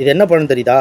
இது என்ன பழம் தெரியுதா?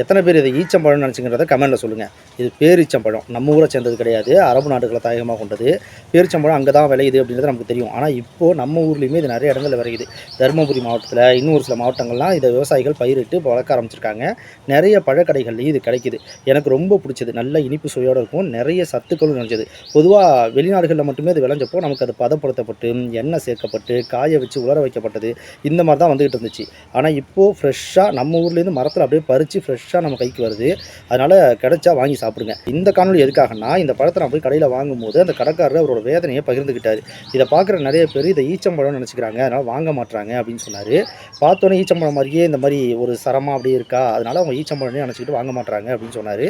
எத்தனை பேர் இதை ஈச்சம்பழம்னு நினச்சிங்கிறத கமெண்ட்டில் சொல்லுங்கள் இது பேரீச்சம்பழம் நம்ம ஊரை சேர்ந்தது கிடையாது. அரபு நாடுகளை தாயகமாக கொண்டது. பேரிச்சம்பழம் அங்கே தான் விளையுது அப்படின்றது நமக்கு தெரியும். ஆனால் இப்போது நம்ம ஊர்லேயுமே இது நிறைய இடங்களில் விளையுது. தருமபுரி மாவட்டத்தில் இன்னும் ஒரு சில மாவட்டங்கள்லாம் இதை விவசாயிகள் பயிரிட்டு வளர்க்க ஆரம்பிச்சிருக்காங்க. நிறைய பழக்கடைகள்லையும் இது கிடைக்குது. எனக்கு ரொம்ப பிடிச்சது. நல்ல இனிப்பு சுவையோடு இருக்கும். நிறைய சத்துக்களும் நினைச்சது பொதுவாக வெளிநாடுகளில் மட்டுமே அது விளைஞ்சப்போ நமக்கு அது பதப்படுத்தப்பட்டு எண்ணெய் சேர்க்கப்பட்டு காய வச்சு உலர வைக்கப்பட்டது. இந்த மாதிரி தான் வந்துகிட்டு இருந்துச்சு. ஆனால் இப்போது ஃப்ரெஷ்ஷாக நம்ம ஊரில் ஊர்லேருந்து மரத்தில் அப்படியே பறித்து ஃப்ரெஷ்ஷாக நம்ம கைக்கு வருது. அதனால் கிடைச்சா வாங்கி சாப்பிடுங்க. இந்த காணொலி எதுக்காகனா இந்த பழத்தை நான் போய் கடையில் வாங்கும்போது அந்த கடைக்காரர் அவரோட வேதனையை பகிர்ந்துக்கிட்டார். இதை பார்க்குற நிறைய பேர் இதை ஈச்சம்பழம்னு நினச்சிக்கிறாங்க. அதனால் வாங்க மாட்டாங்க அப்படின்னு சொன்னார். பார்த்தோன்னே ஈச்சம்பழம் மாதிரியே இந்த மாதிரி ஒரு சரமாக அப்படியே இருக்கா? அதனால் அவங்க ஈச்சம்பழம்னே நினச்சிக்கிட்டு வாங்க மாட்டாங்க அப்படின்னு சொன்னார்.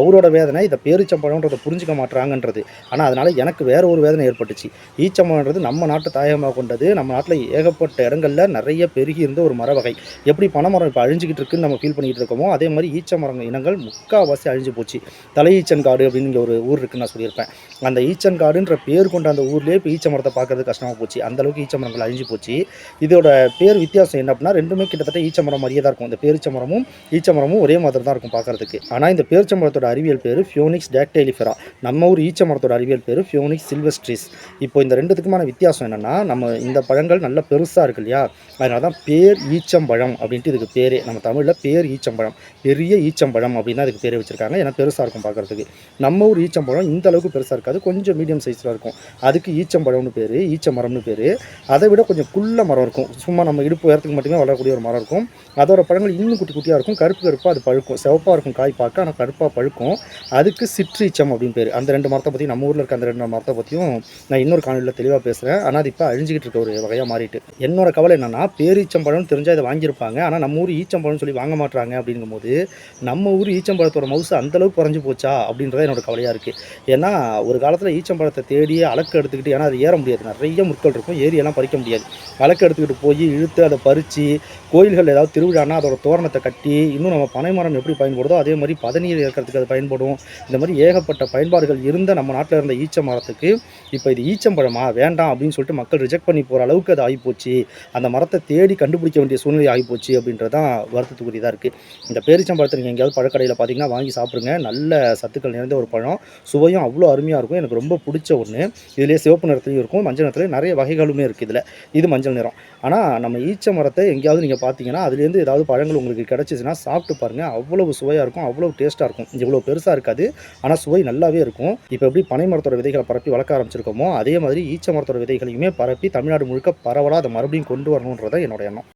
அவரோட வேதனை இதை பேரிச்சம்பழம்ன்றதை புரிஞ்சுக்க மாட்டாங்கன்றது ஆனால் அதனால் எனக்கு வேற ஒரு வேதனை ஏற்பட்டுச்சு. ஈச்சம்பழம்ன்றது நம்ம நாட்டு தாயகமாக கொண்டது நம்ம நாட்டில் ஏகப்பட்ட இடங்களில் நிறைய பெருகி இருந்த ஒரு மர வகை எப்படி பனைமரம் இப்போ அழிஞ்சிக்கிட்டு இருக்குன்னு நம்ம ஃபீல் பண்ணிக்கிட்டு இருக்கோமோ அதே மாதிரி ஈச்ச மரங்க இனங்கள் முக்கால்வாசி அழிஞ்சு போச்சு. தலையீச்சன் காடு அப்படிங்கிற ஒரு ஊர் இருக்குன்னு நான் சொல்லியிருப்பேன். அந்த ஈச்சன் காடுன்ற பேர் கொண்ட அந்த ஊர்லேயே இப்போ ஈச்ச மரத்தை பார்க்கறது கஷ்டமாக போச்சு. அந்த அளவுக்கு ஈச்ச மரங்கள் அழிஞ்சு போச்சு. இதோட பேர் வித்தியாசம் என்ன அப்படின்னா ரெண்டுமே கிட்டத்தட்ட ஈச்ச மரம் மாதிரியே தான் இருக்கும். இந்த பேரிச்ச மரமும் ஈச்ச மரமும் ஒரே மாதிரி தான் இருக்கும் பார்க்கறதுக்கு. ஆனால் இந்த பேரிச்ச மரத்தோட அறிவியல் பேர் ஃபியோனிக்ஸ் டேக்டைலிஃபெரா நம்ம ஊர் ஈச்ச மரத்தோட அறிவியல் பேர் ஃபியோனிக்ஸ் சில்வஸ்ட்ரிஸ் இப்போ இந்த ரெண்டுத்துக்குமான வித்தியாசம் என்னென்னா நம்ம இந்த பழங்கள் நல்ல பெருசாக இருக்கு இல்லையா? அதனால தான் பேர் ஈச்சம்பழம் அப்படின்ட்டு இதுக்கு பேரே. நம்ம தமிழ் தமிழில் பேர் ஈச்சம்பழம். பெரிய ஈச்சம்பழம் அப்படின்னு அதுக்கு பேர் வச்சுருக்காங்க. ஏன்னா பெருசாக இருக்கும் பார்க்குறதுக்கு. நம்ம ஊர் ஈச்சம்பழம் இந்த அளவுக்கு பெருசாக இருக்காது. கொஞ்சம் மீடியம் சைஸில் இருக்கும். அதுக்கு ஈச்சம்பழம்னு பேர் ஈச்சமரம்னு பேர். அதை விட கொஞ்சம் குள்ள மரம் இருக்கும். சும்மா நம்ம இடுப்பு உயரத்துக்கு மட்டுமே வளரக்கூடிய ஒரு மரம் இருக்கும். அதோட பழங்கள் இன்னும் குட்டி குட்டியாக இருக்கும். கருப்பு கருப்பாக அது பழுக்கும். சிவப்பாக இருக்கும் காய் பார்க்க ஆனால் கருப்பாக பழுக்கும். அதுக்கு சிற்றீச்சம் அப்படின்னு பேர். அந்த ரெண்டு மரத்தை பற்றி நம்ம ஊரில் இருக்க அந்த ரெண்டு மரத்தை பற்றியும் நான் இன்னொரு காணொலியில் தெளிவாக பேசுகிறேன் ஆனால் அது இப்போ அழிஞ்சிக்கிட்டு இருக்க ஒரு வகையாக மாறிட்டு. என்னோட கவலை என்னென்னா பேரீச்சம்பழம்னு தெரிஞ்சால் இதை வாங்கியிருப்பாங்க. ஆனால் நம்ம ஊர் ஈச்சம்பழம்னு சொல்லி வாங்க மாட்டுறாங்க அப்படிங்கும்போது நம்ம ஊர் ஈச்சம்பழத்தோட மவுசு அந்தளவுக்கு குறைஞ்சி போச்சா அப்படின்றத என்னோட கவலையாக இருக்குது ஏன்னா ஒரு காலத்தில் ஈச்சம்பழத்தை தேடி அளக்கு எடுத்துக்கிட்டு ஏன்னா அது ஏற முடியாது. நிறைய முற்கள் இருக்கும் ஏரியெல்லாம் பறிக்க முடியாது. அளக்கு எடுத்துக்கிட்டு போய் இழுத்து அதை பறித்து கோயில்கள் ஏதாவது திருவிழானா அதோட தோரணத்தை கட்டி இன்னும் நம்ம பனைமரம் எப்படி பயன்படுதோ அதே மாதிரி பதநீர் ஏற்கிறதுக்கு அது பயன்படும். இந்த மாதிரி ஏகப்பட்ட பயன்பாடுகள் இருந்த நம்ம நாட்டில் இருந்த ஈச்ச மரத்துக்கு இப்போ இது ஈச்சம்பழமா வேண்டாம் அப்படின்னு சொல்லிட்டு மக்கள் ரிஜெக்ட் பண்ணி போகிற அளவுக்கு அது ஆகிப்போச்சு. அந்த மரத்தை தேடி கண்டுபிடிக்க வேண்டிய சூழ்நிலை ஆகிப்போச்சு அப்படின்றது தான் இருக்குது இந்த பேரிச்சம்பழத்தை நீங்கள் எங்கேயாவது பழக்கடையில் பார்த்தீங்கன்னா வாங்கி சாப்பிடுங்க. நல்ல சத்துக்கள் நிறைந்த ஒரு பழம். சுவையும் அவ்வளோ அருமையாக இருக்கும். எனக்கு ரொம்ப பிடிச்ச ஒன்று இதுலேயே சிவப்பு நிறத்துலையும் இருக்கும். மஞ்சள் நிறத்துலையும் நிறைய வகைகளுமே இருக்குது இதில். இது மஞ்சள் நிறம். ஆனால் நம்ம ஈச்ச மரத்தை எங்கேயாவது நீங்கள் பார்த்தீங்கன்னா அதுலேருந்து ஏதாவது பழங்கள் உங்களுக்கு கிடச்சிச்சின்னா சாப்பிட்டு பாருங்கள் அவ்வளவு சுவையாக இருக்கும். அவ்வளோ டேஸ்ட்டாக இருக்கும். இவ்வளோ பெருசாக இருக்காது. ஆனால் சுவை நல்லாவே இருக்கும். இப்போ எப்படி பனை மரத்தோட விதைகளை பரப்பி வளர்க்க ஆரம்பிச்சிருக்கோமோ அதே மாதிரி ஈச்ச மரத்தோட விதைகளையுமே பரப்பி தமிழ்நாடு முழுக்க பரவலாக அதை மறுபடியும் கொண்டு வரணுன்றதான் என்னோட எண்ணம்.